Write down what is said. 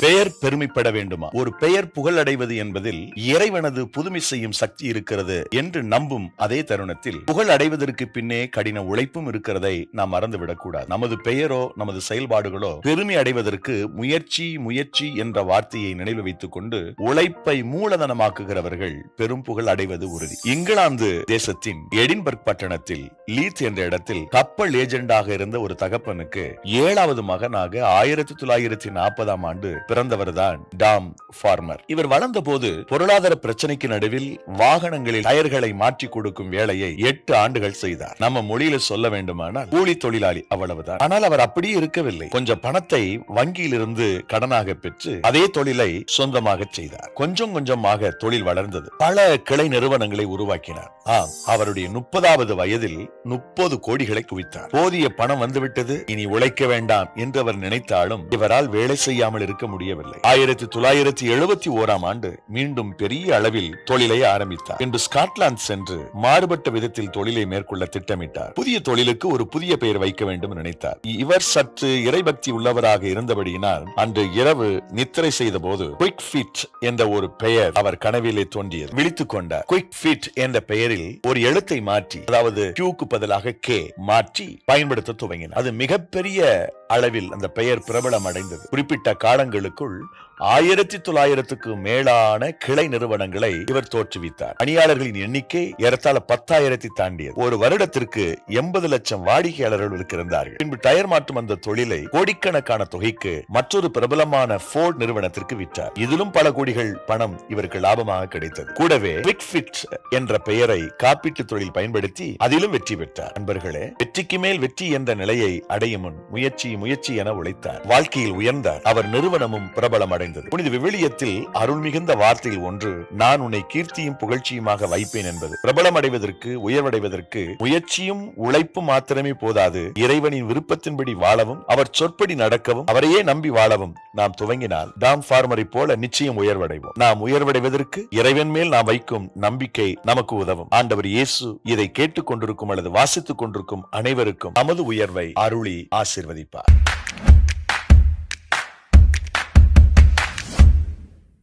பெயர் பெருமைப்பட வேண்டுமா? ஒரு பெயர் புகழடைவது என்பதில் இறைவனது புதுமை செய்யும் சக்தி இருக்கிறது என்று நம்பும் அதே தருணத்தில் புகழ் அடைவதற்கு பின்னே கடின உழைப்பும் இருக்கிறதை நாம் மறந்துவிடக் கூடாது. நமது பெயரோ நமது செயல்பாடுகளோ பெருமை அடைவதற்கு முயற்சி முயற்சி என்ற வார்த்தையை நினைவு வைத்துக் கொண்டு உழைப்பை மூலதனமாக்குகிறவர்கள் பெரும் புகழ் அடைவது உறுதி. இங்கிலாந்து தேசத்தின் எடின்பர்க் பட்டணத்தில் லீத் என்ற இடத்தில் கப்பல் ஏஜெண்டாக இருந்த ஒரு தகப்பனுக்கு ஏழாவது மகனாக ஆயிரத்தி தொள்ளாயிரத்தி நாற்பதாம் ஆண்டு பிறந்தவர்தான் டாம் ஃபார்மர். இவர் வளர்ந்த போது பொருளாதார பிரச்சனைக்கு நடுவில் வாகனங்களில் டயர்களை மாற்றி கொடுக்கும் வேலையை எட்டு ஆண்டுகள் செய்தார். நம்ம மொழியில சொல்ல வேண்டுமானால் கூலி தொழிலாளி அவ்வளவுதான். ஆனால் அவர் அப்படியே இருக்கவில்லை. கொஞ்சம் பணத்தை வங்கியிலிருந்து கடனாக பெற்று அதே தொழிலை சொந்தமாக செய்தார். கொஞ்சம் கொஞ்சமாக தொழில் வளர்ந்தது. பல கிளை நிறுவனங்களை உருவாக்கினார். ஆம் அவருடைய முப்பதாவது வயதில் முப்பது கோடிகளை குவித்தார். போதிய பணம் வந்துவிட்டது. இனி உழைக்க வேண்டாம் என்று அவர் நினைத்தாலும் இவரால் வேலை செய்யாமல் இருக்க முடியும் முடியவில்லை. ஆயிரத்தி தொள்ளாயிரத்தி எழுபத்தி ஓராம் ஆண்டு மீண்டும் பெரிய அளவில் தொழிலை ஆரம்பித்தார் இன்று ஸ்காட்லாந்து சென்று மாறுபட்ட விதத்தில் தொழிலை மேற்கொள்ள திட்டமிட்டார். புதிய தொழிலுக்கு ஒரு புதிய பெயர் வைக்க வேண்டும் நினைத்தார். இவர் சற்று இறைபக்தி உள்ளவராக இருந்தபடியினால் அன்று இரவு நித்திரை செய்த போது குயிக் ஃபிட் என்ற ஒரு பெயர் அவர் கனவிலே தோன்றியது. விழித்துக் கொண்டார். குயிக் ஃபிட் என்ற பெயரில் ஒரு எழுத்தை மாற்றி அதாவது கியூக்கு பதிலாக கே மாற்றி பயன்படுத்த துவங்கினார். அது மிகப்பெரிய அளவில் அந்த பெயர் பிரபலம் அடைந்தது குறிப்பிட்ட காலங்களுக்குள் ஆயிரத்தி தொள்ளாயிரத்துக்கு மேலான கிளை நிறுவனங்களை இவர் தோற்றுவித்தார். பணியாளர்களின் எண்ணிக்கை ஏறத்தாழ பத்தாயிரத்தி தாண்டியது. ஒரு வருடத்திற்கு எண்பது லட்சம் வாடிக்கையாளர்கள் இருந்தார்கள் பின்பு டயர் மாற்றும் அந்த தொழிலை கோடிக்கணக்கான தொகைக்கு மற்றொரு பிரபலமான போர்ட் நிறுவனத்திற்கு விற்றார். இதிலும் பல கோடிகள் பணம் இவருக்கு லாபமாக கிடைத்தது. கூடவே குவிக் ஃபிட் என்ற பெயரை காப்பீட்டு தொழில் பயன்படுத்தி அதிலும் வெற்றி பெற்றார். நண்பர்களே வெற்றிக்கு மேல் வெற்றி என்ற நிலையை அடையும் முன் முயற்சி முயற்சி என உழைத்தார். வாழ்க்கையில் உயர்ந்தார். அவர் நிறுவனமும் பிரபலம் அடைந்தது புனித விவிலியத்தில் அருள் மிகுந்த வார்த்தையில் ஒன்று நான் உன்னை கீர்த்தியும் புகழ்ச்சியுமாக வைப்பேன் என்பது. பிரபலம் அடைவதற்கு உயர்வடைவதற்கு முயற்சியும் உழைப்பும் மாத்திரமே போதாது. இறைவனின் விருப்பத்தின்படி வாழவும் அவர் சொற்படி நடக்கவும் அவரையே நம்பி வாழவும் நாம் துவங்கினால் டாம் ஃபார்மரை போல நிச்சயம் உயர்வடைவோம். நாம் உயர்வடைவதற்கு இறைவன் மேல் நாம் வைக்கும் நம்பிக்கை நமக்கு உதவும். ஆண்டவர் இயேசு இதை கேட்டுக் கொண்டிருக்கும் அல்லது வாசித்துக் கொண்டிருக்கும் அனைவருக்கும் நமது உயர்வை அருளி ஆசிர்வதிப்பார்.